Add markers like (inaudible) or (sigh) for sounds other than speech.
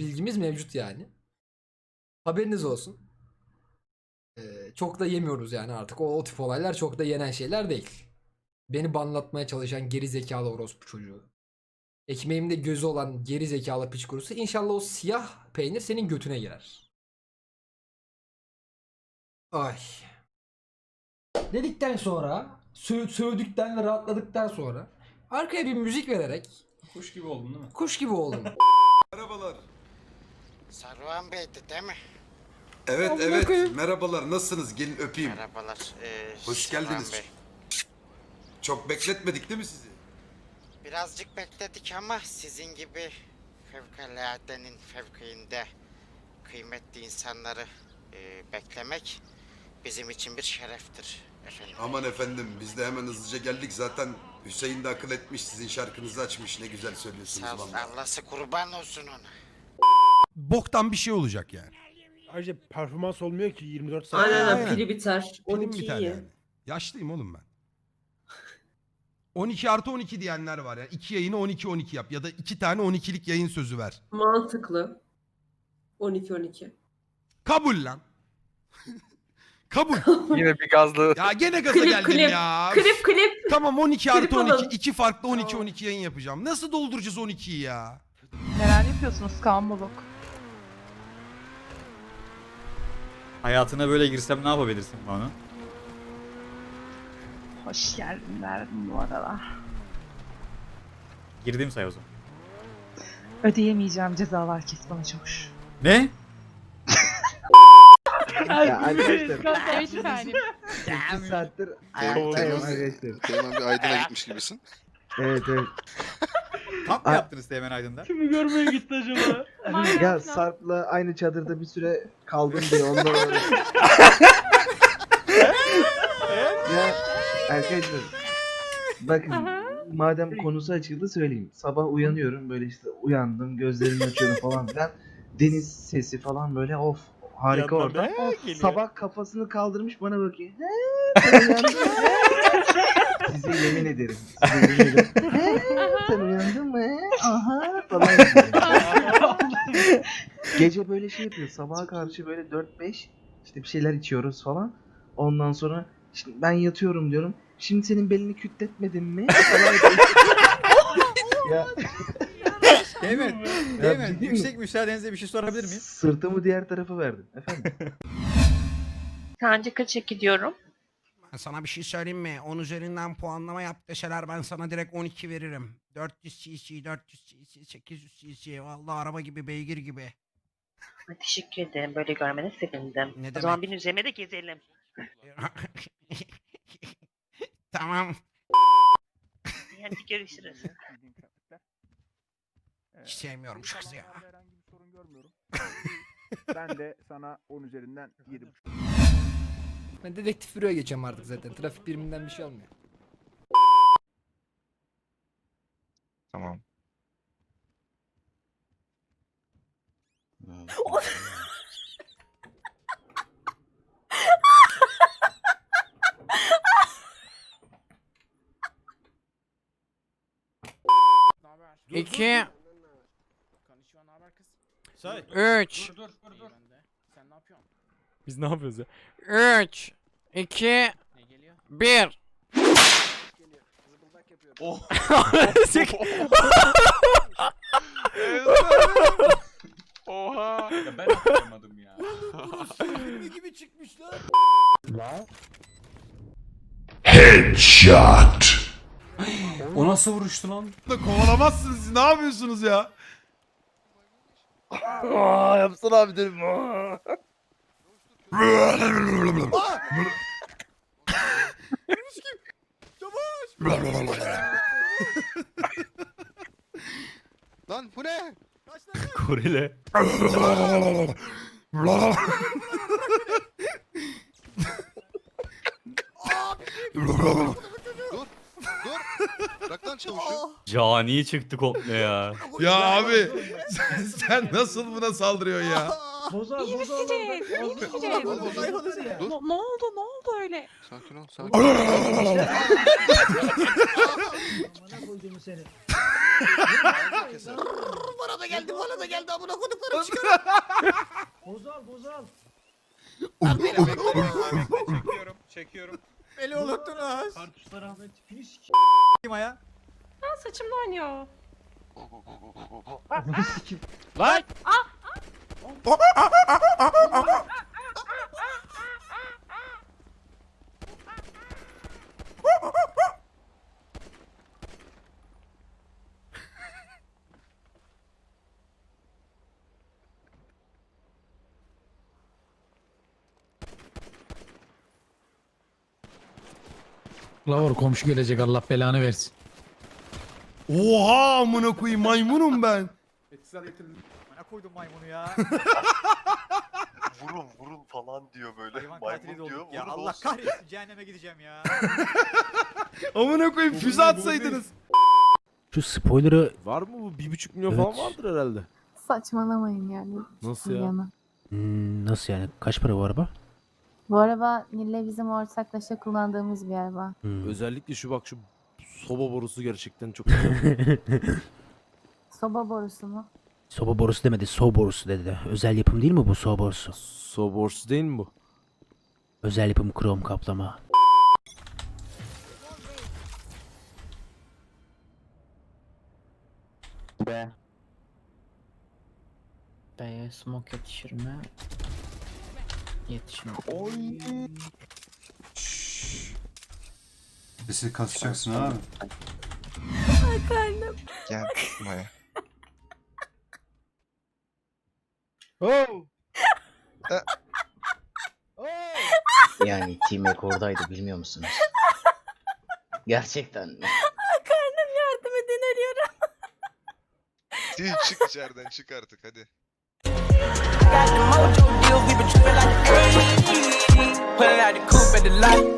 bilgimiz mevcut yani. Haberiniz olsun. Ee, çok da yemiyoruz yani artık. O, o tip olaylar çok da yenen şeyler değil. Beni banlatmaya çalışan geri zekalı orospu çocuğu. Ekmeğimde gözü olan geri zekalı piç kurusu. İnşallah o siyah peynir senin götüne girer. Ay. Dedikten sonra, sö- sövdükten ve rahatladıktan sonra arkaya bir müzik vererek Kuş gibi oldun değil mi? kuş gibi oldum. (laughs) Saruhan Bey'di değil mi? Evet Amına evet. koyayım. Merhabalar. Nasılsınız? Gelin öpeyim. Merhabalar. Ee, Hoş Saruhan geldiniz. Bey. Çok bekletmedik değil mi sizi? Birazcık bekledik ama sizin gibi fevkaladenin fevkinde kıymetli insanları e, beklemek bizim için bir şereftir efendim. Aman efendim biz de hemen hızlıca geldik. Zaten Hüseyin de akıl etmiş. Sizin şarkınızı açmış. Ne güzel söylüyorsunuz Sağ vallahi. Allah'sı kurban olsun ona. Boktan bir şey olacak yani. Ayrıca performans olmuyor ki 24 saat. Aynen Aynen. aynen pili biter. Pilim 12 biter iyi. yani. Yaşlıyım oğlum ben. 12 artı 12 diyenler var ya. İki yayını 12-12 yap. Ya da iki tane 12'lik yayın sözü ver. Mantıklı. 12 12. Kabul lan. (laughs) Kabul. Yine bir gazlı. Ya gene gaza Klip, geldim klip. ya. Klip klip. Tamam 12 artı Klip 12. alın. iki farklı 12 Tamam. 12 yayın yapacağım. Nasıl dolduracağız 12'yi ya? Neler yapıyorsunuz Kaan Bolok? Hayatına böyle girsem ne yapabilirsin bana? Hoş geldin derdim bu arada. Girdim say o zaman. Ödeyemeyeceğim cezalar kes bana çavuş. Ne? Ya arkadaşlar bir saniye. 2 saattir ayaktayım arkadaşlar. Teğmen bir Aydın'a gitmiş gibisin. Evet evet. Kamp mı Ay- yaptınız Teğmen Aydın'da? Kimi görmeye gitti acaba? Ya Sarp'la aynı çadırda bir süre kaldım diye ondan (laughs) öyle. ya arkadaşlar bakın madem konusu açıldı söyleyeyim. Sabah uyanıyorum böyle işte uyandım gözlerimi açıyorum falan filan. Deniz sesi falan böyle of harika ortam. Sabah kafasını kaldırmış bana bakıyor. He, sen uyandın mı? Size yemin ederim. (laughs) Size yemin ederim. He, sen uyandın mı? Aha falan. (laughs) Gece böyle şey yapıyor. Sabaha karşı böyle 4-5 işte bir şeyler içiyoruz falan. Ondan sonra işte ben yatıyorum diyorum. Şimdi senin belini kütletmedim mi? (laughs) Falan ya, Teğmen, Ya Teğmen ciddi mi? yüksek müsaadenizle bir şey sorabilir miyim? Sırtımı diğer tarafa verdim. Efendim? (laughs) Sence kaça gidiyorum? Ben sana bir şey söyleyeyim mi? 10 üzerinden puanlama yap deseler ben sana direkt 12 veririm. 400 cc, 400 cc, 800 cc. Vallahi araba gibi, beygir gibi. Teşekkür ederim. Böyle görmene sevindim. Ne O zaman demek? bin üzerine de gezelim. (laughs) tamam. Hadi görüşürüz. (laughs) Hiç sevmiyorum şu kızı ya. Herhangi bir sorun görmüyorum. ben de sana 10 üzerinden (laughs) 7.5. Ben dedektif büroya geçeceğim artık zaten. Trafik biriminden bir şey olmuyor. Tamam. İki. Say. Üç. Biz ne yapıyoruz ya? Üç. iki, Bir. Oh. Sik- (laughs) Oha. Ya ben ya. Filmi gibi çıkmış lan. o nasıl vuruştu lan? Kovalamazsınız siz. Ne yapıyorsunuz ya? Aa, yapsana abi dedim. Lan bu ne? Koreli. Dur. Bırak lan çavuşu. Cani çıktı komple ya. Ya abi (laughs) sen, sen nasıl buna saldırıyorsun ya? Bozar İyi bozar. misiniz? İyi misiniz? Dur. Ne, oldu? Ne oldu öyle? Sakin ol sakin ol. Amına koyduğumu seni. keser. Bana da geldi bana da geldi amına koduklarım çıkar. çekiyorum, çekiyorum. Beni unuttunuz. Kim aya? Saçımda oynuyor. Lan! Lavur komşu gelecek Allah belanı versin. Oha amına koyayım maymunum ben. Bana koydum maymunu ya. Vurun vurun falan diyor böyle. Hayvan katili de Maymun diyor. olduk ya. vurun Allah olsun. kahretsin cehenneme gideceğim ya. (laughs) Amına koyayım füze atsaydınız. Şu spoiler'ı... Var mı bu? Bir buçuk milyon falan vardır herhalde. Saçmalamayın yani. Nasıl ya? Yana. Hmm, nasıl yani? Kaç para bu araba? Bu araba Nil'le bizim ortaklaşa kullandığımız bir araba. Özellikle şu bak şu soba borusu gerçekten çok güzel. (laughs) Soba borusu mu? soba borusu demedi, so borusu dedi. Özel yapım değil mi bu so borusu? So borusu değil mi bu? Özel yapım krom kaplama. Be. B'ye smoke yetişir mi? Yetişmez. Sesi kasacaksın abi. Gel Maya. Yani T-Mac oradaydı bilmiyor musunuz? Gerçekten mi? Karnım yardım edin ölüyorum. çık içeriden çık artık hadi. Like.